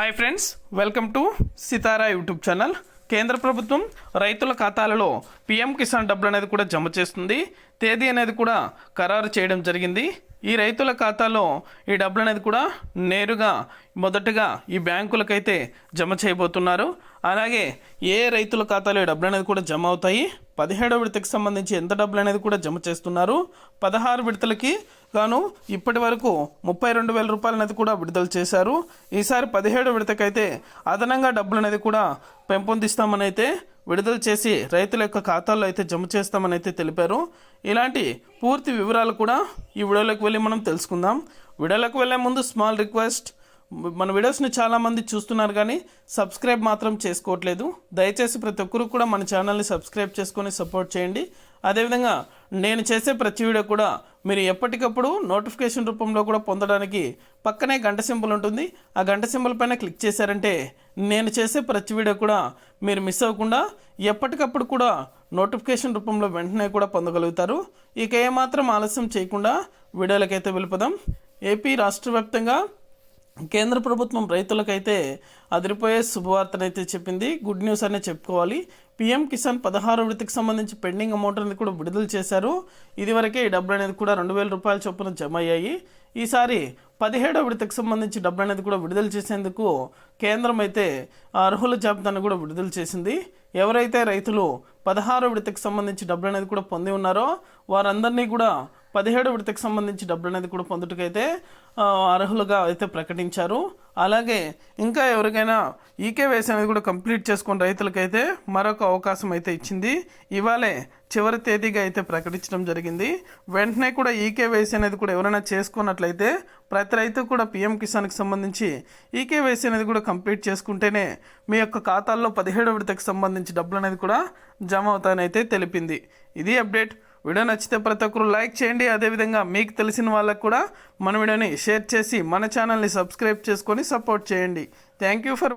Hi friends welcome to Sitara YouTube channel కేంద్ర ప్రభుత్వం రైతుల ఖాతాలలో పిఎం కిసాన్ డబ్బులు అనేది కూడా జమ చేస్తుంది. తేదీ అనేది కూడా ఖరారు చేయడం జరిగింది. ఈ రైతుల ఖాతాలో ఈ డబ్బులు అనేది కూడా నేరుగా మొదటగా ఈ బ్యాంకులకైతే జమ చేయబోతున్నారు. అలాగే ఏ రైతుల ఖాతాలో ఈ డబ్బులు అనేది కూడా జమ అవుతాయి? పదిహేడో విడతకి సంబంధించి ఎంత డబ్బులు అనేది కూడా జమ చేస్తున్నారు? పదహారు విడతలకి గాను ఇప్పటి వరకు ముప్పై రెండు వేల రూపాయలు కూడా విడుదల చేశారు. ఈసారి పదిహేడు విడతకైతే అదనంగా డబ్బులు అనేది కూడా పెంపొందిస్తామనైతే విడుదల చేసి రైతుల యొక్క ఖాతాల్లో అయితే జమ చేస్తామని అయితే తెలిపారు. ఇలాంటి పూర్తి వివరాలు కూడా ఈ వీడియోలోకి వెళ్ళి మనం తెలుసుకుందాం. వీడియోలోకి వెళ్ళే ముందు స్మాల్ రిక్వెస్ట్ మన వీడియోస్ని చాలామంది చూస్తున్నారు కానీ సబ్స్క్రైబ్ మాత్రం చేసుకోవట్లేదు. దయచేసి ప్రతి ఒక్కరు కూడా మన ఛానల్ని సబ్స్క్రైబ్ చేసుకొని సపోర్ట్ చేయండి. అదేవిధంగా నేను చేసే ప్రతి వీడియో కూడా మీరు ఎప్పటికప్పుడు నోటిఫికేషన్ రూపంలో కూడా పొందడానికి పక్కనే గంట సింబల్ ఉంటుంది. ఆ గంట సింబల్ పైన క్లిక్ చేశారంటే నేను చేసే ప్రతి వీడియో కూడా మీరు మిస్ అవ్వకుండా ఎప్పటికప్పుడు కూడా నోటిఫికేషన్ రూపంలో వెంటనే కూడా పొందగలుగుతారు. ఇక ఏమాత్రం ఆలస్యం చేయకుండా వీడియోలకైతే వెళ్ళిపోదాం. ఏపీ రాష్ట్ర వ్యాప్తంగా కేంద్ర ప్రభుత్వం రైతులకైతే అదిరిపోయే శుభవార్తనైతే చెప్పింది. గుడ్ న్యూస్ అనే చెప్పుకోవాలి. పీఎం కిసాన్ పదహారు విడతకి సంబంధించి పెండింగ్ అమౌంట్ అనేది కూడా విడుదల చేశారు. ఇదివరకే ఈ డబ్బులు అనేది కూడా రెండు వేల రూపాయల చొప్పున జమ అయ్యాయి. ఈసారి పదిహేడో విడతకు సంబంధించి డబ్బులు అనేది కూడా విడుదల చేసేందుకు కేంద్రం అయితే అర్హుల జాబితాను కూడా విడుదల చేసింది. ఎవరైతే రైతులు పదహారో విడతకు సంబంధించి డబ్బులు అనేది కూడా పొంది ఉన్నారో వారందరినీ కూడా పదిహేడు విడతకు సంబంధించి డబ్బులు అనేది కూడా పొందుటకైతే అర్హులుగా అయితే ప్రకటించారు. అలాగే ఇంకా ఎవరికైనా ఈకేవైసీ అనేది కూడా కంప్లీట్ చేసుకుని రైతులకైతే మరొక అవకాశం అయితే ఇచ్చింది. ఇవాళే చివరి తేదీగా అయితే ప్రకటించడం జరిగింది. వెంటనే కూడా ఈకేవైసీ అనేది కూడా ఎవరైనా చేసుకున్నట్లయితే ప్రతి రైతు కూడా పిఎం కిసాన్కి సంబంధించి ఈకేవైసీ అనేది కూడా కంప్లీట్ చేసుకుంటేనే మీ యొక్క ఖాతాల్లో పదిహేడు విడతకు సంబంధించి డబ్బులు అనేది కూడా జమ అవుతాయని అయితే తెలిపింది. ఇది అప్డేట్. వీడియో నచ్చితే ప్రతి ఒక్కరు లైక్ చేయండి. అదేవిధంగా మీకు తెలిసిన వాళ్ళకు కూడా మన వీడియోని షేర్ చేసి మన ఛానల్ని సబ్స్క్రైబ్ చేసుకొని సపోర్ట్ చేయండి. Thank you for